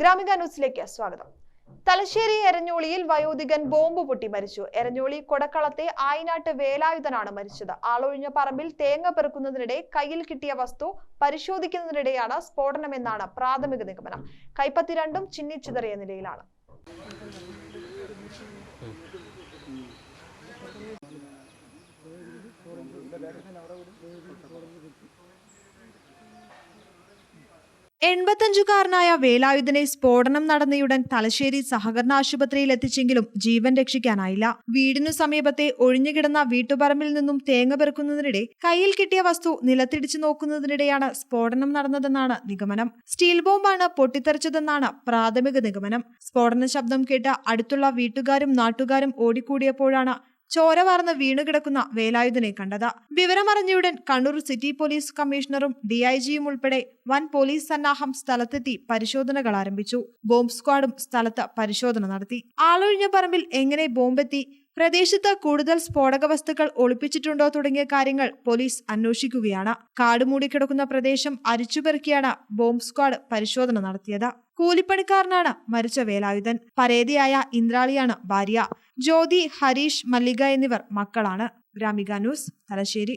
ഗ്രാമിക ന്യൂസിലേക്ക് സ്വാഗതം. തലശ്ശേരി എരഞ്ഞോളിയിൽ വയോധികൻ ബോംബ് പൊട്ടി മരിച്ചു. എരഞ്ഞോളി കൊടക്കളത്തെ ആയിനാട്ട് വേലായുധനാണ് മരിച്ചത്. ആളൊഴിഞ്ഞ പറമ്പിൽ തേങ്ങ പെറുക്കുന്നതിനിടെ കയ്യിൽ കിട്ടിയ വസ്തു പരിശോധിക്കുന്നതിനിടെയാണ് സ്ഫോടനമെന്നാണ് പ്രാഥമിക നിഗമനം. കൈപ്പത്തി രണ്ടും ചിന്നിച്ചിതറിയ നിലയിലാണ്. എൺപത്തഞ്ചുകാരനായ വേലായുധനെ സ്ഫോടനം നടന്നയുടൻ തലശ്ശേരി സഹകരണ ആശുപത്രിയിൽ എത്തിച്ചെങ്കിലും ജീവൻ രക്ഷിക്കാനായില്ല. വീടിനു സമീപത്തെ ഒഴിഞ്ഞുകിടന്ന വീട്ടുപറമ്പിൽ നിന്നും തേങ്ങ പെറുക്കുന്നതിനിടെ കയ്യിൽ കിട്ടിയ വസ്തു നിലത്തിടിച്ചു നോക്കുന്നതിനിടെയാണ് സ്ഫോടനം നടന്നതെന്നാണ് നിഗമനം. സ്റ്റീൽ ബോംബാണ് പൊട്ടിത്തെറിച്ചതെന്നാണ് പ്രാഥമിക നിഗമനം. സ്ഫോടന ശബ്ദം കേട്ട അടുത്തുള്ള വീട്ടുകാരും നാട്ടുകാരും ഓടിക്കൂടിയപ്പോഴാണ് ചോര വാർന്ന് വീണുകിടക്കുന്ന വേലായുധനെ കണ്ടത്. വിവരമറിഞ്ഞയുടൻ കണ്ണൂർ സിറ്റി പോലീസ് കമ്മീഷണറും ഡിഐജിയും ഉൾപ്പെടെ വൻ പോലീസ് സന്നാഹം സ്ഥലത്തെത്തി പരിശോധനകൾ ആരംഭിച്ചു. ബോംബ് സ്ക്വാഡും സ്ഥലത്ത് പരിശോധന നടത്തി. ആളൊഴിഞ്ഞ പറമ്പിൽ എങ്ങനെ ബോംബെത്തി? പ്രദേശത്ത് കൂടുതൽ സ്ഫോടക വസ്തുക്കൾ ഒളിപ്പിച്ചിട്ടുണ്ടോ തുടങ്ങിയ കാര്യങ്ങൾ പോലീസ് അന്വേഷിക്കുകയാണ്. കാട് മൂടിക്കിടക്കുന്ന പ്രദേശം അരിച്ചുപെറുക്കിയാണ് ബോംബ് സ്ക്വാഡ് പരിശോധന നടത്തിയത്. കൂലിപ്പണിക്കാരനാണ് മരിച്ച വേലായുധൻ. പരേതിയായ ഇന്ദ്രാളിയാണ് ഭാര്യ. ജ്യോതി ഹരീഷ് മല്ലിക എന്നിവർ മക്കളാണ്. ഗ്രാമിക ന്യൂസ് തലശ്ശേരി.